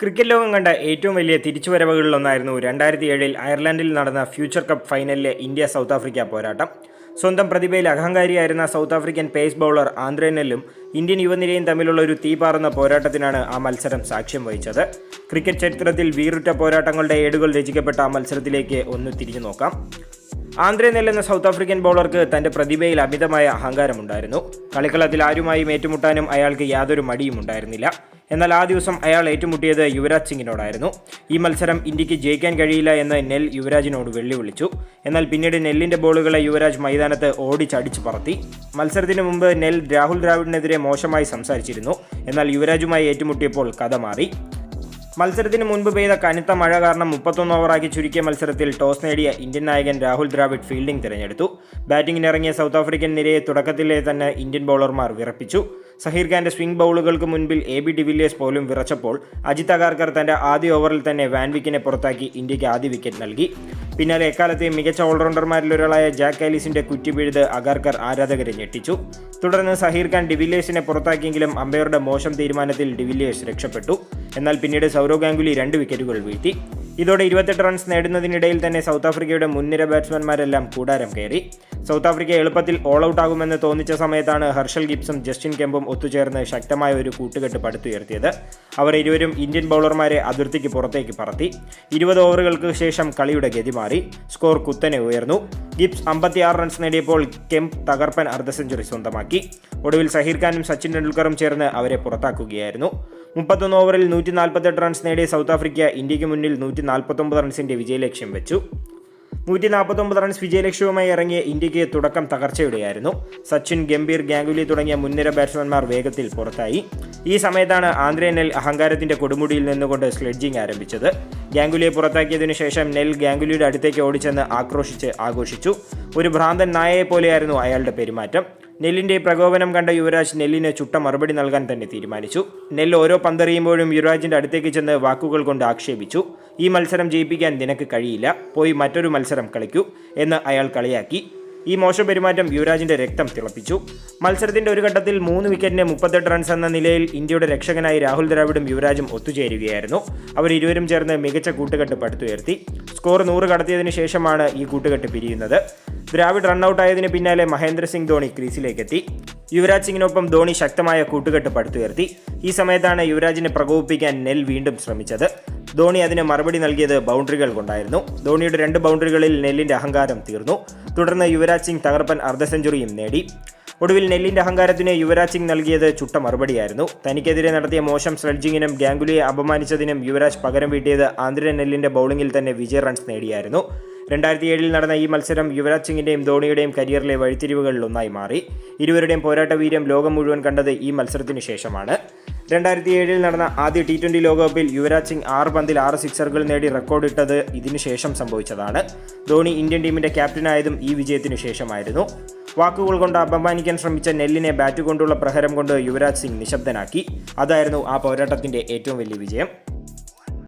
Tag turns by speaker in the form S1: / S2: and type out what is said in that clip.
S1: Cricket ലോകം കണ്ട ഏറ്റവും വലിയ തിരിച്ചുവരവുകളിലൊന്നായിരുന്നു രണ്ടായിരത്തി ഏഴിൽ അയർലൻഡിൽ നടന്ന ഫ്യൂച്ചർ കപ്പ് ഫൈനലിലെ ഇന്ത്യ സൗത്ത് ആഫ്രിക്ക പോരാട്ടം. സ്വന്തം പ്രതിഭയിൽ അഹങ്കാരിയായിരുന്ന സൗത്ത് ആഫ്രിക്കൻ പേസ് ബൗളർ ആന്ധ്രനെല്ലും ഇന്ത്യൻ യുവനിരയും തമ്മിലുള്ള ഒരു തീപാറുന്ന പോരാട്ടത്തിനാണ് ആ മത്സരം സാക്ഷ്യം വഹിച്ചത്. ക്രിക്കറ്റ് ചരിത്രത്തിൽ വീറുറ്റ പോരാട്ടങ്ങളുടെ ഏടുകൾ രചിക്കപ്പെട്ട ആ മത്സരത്തിലേക്ക് ഒന്ന് തിരിഞ്ഞു നോക്കാം. ആന്ധ്രേ നെൽ എന്ന സൗത്ത് ആഫ്രിക്കൻ ബൗളർക്ക് തന്റെ പ്രതിഭയിൽ അമിതമായ അഹങ്കാരമുണ്ടായിരുന്നു. കളിക്കളത്തിൽ ആരുമായും ഏറ്റുമുട്ടാനും അയാൾക്ക് യാതൊരു മടിയും ഉണ്ടായിരുന്നില്ല എന്നാൽ ആ ദിവസം അയാൾ ഏറ്റുമുട്ടിയത് യുവരാജ് സിംഗിനോടായിരുന്നു. ഈ മത്സരം ഇന്ത്യയ്ക്ക് ജയിക്കാൻ കഴിയില്ല എന്ന് നെൽ യുവരാജിനോട് വെല്ലുവിളിച്ചു. എന്നാൽ പിന്നീട് നെല്ലിന്റെ ബോളുകളെ യുവരാജ് മൈതാനത്ത് ഓടിച്ചടിച്ചു പറത്തി. മത്സരത്തിന് മുമ്പ് നെൽ രാഹുൽ ദ്രാവിഡിനെതിരെ മോശമായി സംസാരിച്ചിരുന്നു. എന്നാൽ യുവരാജുമായി ഏറ്റുമുട്ടിയപ്പോൾ കഥ മാറി. മത്സരത്തിന് മുൻപ് പെയ്ത കനത്ത മഴ കാരണം മുപ്പത്തൊന്ന് ഓവറാക്കി ചുരുക്കിയ മത്സരത്തിൽ ടോസ് നേടിയ ഇന്ത്യൻ നായകൻ രാഹുൽ ദ്രാവിഡ് ഫീൽഡിംഗ് തിരഞ്ഞെടുത്തു. ബാറ്റിംഗിന് ഇറങ്ങിയ സൗത്ത് ആഫ്രിക്കൻ നിരയെ തുടക്കത്തിലെ തന്നെ ഇന്ത്യൻ ബൗളർമാർ വിറപ്പിച്ചു. സഹീർ ഖാന്റെ സ്വിംഗ് ബൗളുകൾക്ക് മുൻപിൽ എ ബി ഡിവില്ലിയേഴ്സ് പോലും വിറച്ചപ്പോൾ അജിത് അഗാർക്കർ തന്റെ ആദ്യ ഓവറിൽ തന്നെ വാൻവിക്കിനെ പുറത്താക്കി ഇന്ത്യയ്ക്ക് ആദ്യ വിക്കറ്റ് നൽകി. പിന്നാലെ എക്കാലത്തെയും മികച്ച ഓൾറൗണ്ടർമാരിൽ ഒരാളായ ജാക്ക് ആലിസിന്റെ കുറ്റിപിഴുത് അഗാർക്കർ ആരാധകരെ ഞെട്ടിച്ചു. തുടർന്ന് സഹീർ ഖാൻ ഡിവില്ലിയേഴ്സിനെ പുറത്താക്കിയെങ്കിലും അമ്പയറുടെ മോശം തീരുമാനത്തിൽ ഡിവില്ലിയേഴ്സ് രക്ഷപ്പെട്ടു. എന്നാൽ പിന്നീട് സൗരവ് ഗാംഗുലി രണ്ട് വിക്കറ്റുകൾ വീഴ്ത്തി. ഇതോടെ ഇരുപത്തെട്ട് റൺസ് നേടുന്നതിനിടയിൽ തന്നെ സൗത്ത് ആഫ്രിക്കയുടെ മുൻനിര ബാറ്റ്സ്മാൻമാരെല്ലാം കൂടാരം കയറി. സൗത്ത് ആഫ്രിക്ക എളുപ്പത്തിൽ ഓൾ ഔട്ട് ആകുമെന്ന് തോന്നിച്ച സമയത്താണ് ഹർഷൽ ഗിബ്സും ജസ്റ്റിൻ കെമ്പും ഒത്തുചേർന്ന് ശക്തമായ ഒരു കൂട്ടുകെട്ട് പടുത്തുയർത്തിയത്. അവർ ഇരുവരും ഇന്ത്യൻ ബൗളർമാരെ അതിർത്തിക്ക് പുറത്തേക്ക് പറത്തി. ഇരുപത് ഓവറുകൾക്ക് ശേഷം കളിയുടെ ഗതി മാറി. സ്കോർ കുത്തനെ ഉയർന്നു. ഗിബ്സ് അമ്പത്തിയാറ് റൺസ് നേടിയപ്പോൾ കെംപ് തകർപ്പൻ അർദ്ധ സെഞ്ചുറി സ്വന്തമാക്കി. ഒടുവിൽ സഹീർ ഖാനും സച്ചിൻ ടെണ്ടുൽക്കറും ചേർന്ന് അവരെ പുറത്താക്കുകയായിരുന്നു. മുപ്പത്തൊന്ന് ഓവറിൽ നൂറ്റി നാൽപ്പത്തെട്ട് റൺസ് നേടിയ സൗത്ത് ആഫ്രിക്ക ഇന്ത്യയ്ക്ക് മുന്നിൽ നൂറ്റി നാൽപ്പത്തൊമ്പത് വിജയലക്ഷ്യം വെച്ചു. നൂറ്റി നാൽപ്പത്തൊമ്പത് റൺസ് വിജയലക്ഷ്യവുമായി ഇറങ്ങിയ ഇന്ത്യയ്ക്ക് തുടക്കം തകർച്ചയുടെയായിരുന്നു. സച്ചിൻ ഗംഭീർ ഗാംഗുലി തുടങ്ങിയ മുൻനിര ബാറ്റ്സ്മാൻമാർ വേഗത്തിൽ പുറത്തായി. ഈ സമയത്താണ് ആന്ധ്രേ നെൽ അഹങ്കാരത്തിന്റെ കൊടുമുടിയിൽ നിന്നുകൊണ്ട് സ്ലെഡ്ജിംഗ് ആരംഭിച്ചത്. ഗാംഗുലിയെ പുറത്താക്കിയതിനു ശേഷം നെൽ ഗാംഗുലിയുടെ അടുത്തേക്ക് ഓടിച്ചെന്ന് ആക്രോശിച്ച് ആഘോഷിച്ചു. ഒരു ഭ്രാന്തൻ നായയെ പോലെയായിരുന്നു അയാളുടെ പെരുമാറ്റം. നെല്ലിന്റെ പ്രകോപനം കണ്ട യുവരാജ് നെല്ലിന് ചുട്ട മറുപടി നൽകാൻ തന്നെ തീരുമാനിച്ചു. നെല്ല് ഓരോ പന്തെറിയുമ്പോഴും യുവരാജിന്റെ അടുത്തേക്ക് ചെന്ന് വാക്കുകൾ കൊണ്ട് ആക്ഷേപിച്ചു. ഈ മത്സരം ജയിപ്പിക്കാൻ നിനക്ക് കഴിയില്ല. പോയി മറ്റൊരു മത്സരം കളിക്കൂ എന്ന് അയാൾ കളിയാക്കി. ഈ മോശം പെരുമാറ്റം യുവരാജിന്റെ രക്തം തിളപ്പിച്ചു. മത്സരത്തിന്റെ ഒരു ഘട്ടത്തിൽ മൂന്ന് വിക്കറ്റിന് മുപ്പത്തെട്ട് റൺസ് എന്ന നിലയിൽ ഇന്ത്യയുടെ രക്ഷകനായി രാഹുൽ ദ്രാവിഡും യുവരാജും ഒത്തുചേരുകയായിരുന്നു. അവർ ഇരുവരും ചേർന്ന് മികച്ച കൂട്ടുകെട്ട് പടുത്തുയർത്തി. സ്കോർ നൂറ് കടത്തിയതിനു ശേഷമാണ് ഈ കൂട്ടുകെട്ട് പിരിയുന്നത്. ദ്രാവിഡ് റണ്ണൌട്ട് ആയതിന് പിന്നാലെ മഹേന്ദ്ര സിംഗ് ധോണി ക്രീസിലേക്കെത്തി. യുവരാജ് സിംഗിനൊപ്പം ധോണി ശക്തമായ കൂട്ടുകെട്ട് പടുത്തുയർത്തി. ഈ സമയത്താണ് യുവരാജിനെ പ്രകോപിപ്പിക്കാൻ നെൽ വീണ്ടും ശ്രമിച്ചത്. ധോണി അതിന് മറുപടി നൽകിയത് ബൗണ്ടറികൾ കൊണ്ടായിരുന്നു. ധോണിയുടെ രണ്ട് ബൗണ്ടറികളിൽ നെല്ലിന്റെ അഹങ്കാരം തീർന്നു. തുടർന്ന് യുവരാജ് സിംഗ് തകർപ്പൻ അർദ്ധ സെഞ്ചുറിയും നേടി. ഒടുവിൽ നെല്ലിന്റെ അഹങ്കാരത്തിന് യുവരാജ് സിംഗ് നൽകിയത് ചുട്ട മറുപടിയായിരുന്നു. തനിക്കെതിരെ നടത്തിയ മോശം സ്ലെഡ്ജിങ്ങിനും ഗാംഗുലിയെ അപമാനിച്ചതിനും യുവരാജ് പകരം വീട്ടിയത് ആന്ധ്ര നെല്ലിന്റെ ബൗളിംഗിൽ തന്നെ വിജയ റൺസ് നേടിയായിരുന്നു. രണ്ടായിരത്തി ഏഴിൽ നടന്ന ഈ മത്സരം യുവരാജ് സിംഗിന്റെയും ധോണിയുടെയും കരിയറിലെ വഴിത്തിരിവുകളിൽ ഒന്നായി മാറി. ഇരുവരുടെയും പോരാട്ട വീര്യം ലോകം മുഴുവൻ കണ്ടത് ഈ മത്സരത്തിനു ശേഷമാണ്. രണ്ടായിരത്തി ഏഴിൽ നടന്ന ആദ്യ ടി ട്വന്റി ലോകകപ്പിൽ യുവരാജ് സിംഗ് ആറ് പന്തിൽ ആറ് സിക്സറുകൾ നേടി റെക്കോർഡിട്ടത് ഇതിനുശേഷം സംഭവിച്ചതാണ്. ധോണി ഇന്ത്യൻ ടീമിന്റെ ക്യാപ്റ്റനായതും ഈ വിജയത്തിനു ശേഷമായിരുന്നു. വാക്കുകൾ കൊണ്ട് അപമാനിക്കാൻ ശ്രമിച്ച നെല്ലിനെ ബാറ്റ് കൊണ്ടുള്ള പ്രഹരം കൊണ്ട് യുവരാജ് സിംഗ് നിശബ്ദനാക്കി. അതായിരുന്നു ആ പോരാട്ടത്തിന്റെ ഏറ്റവും വലിയ വിജയം.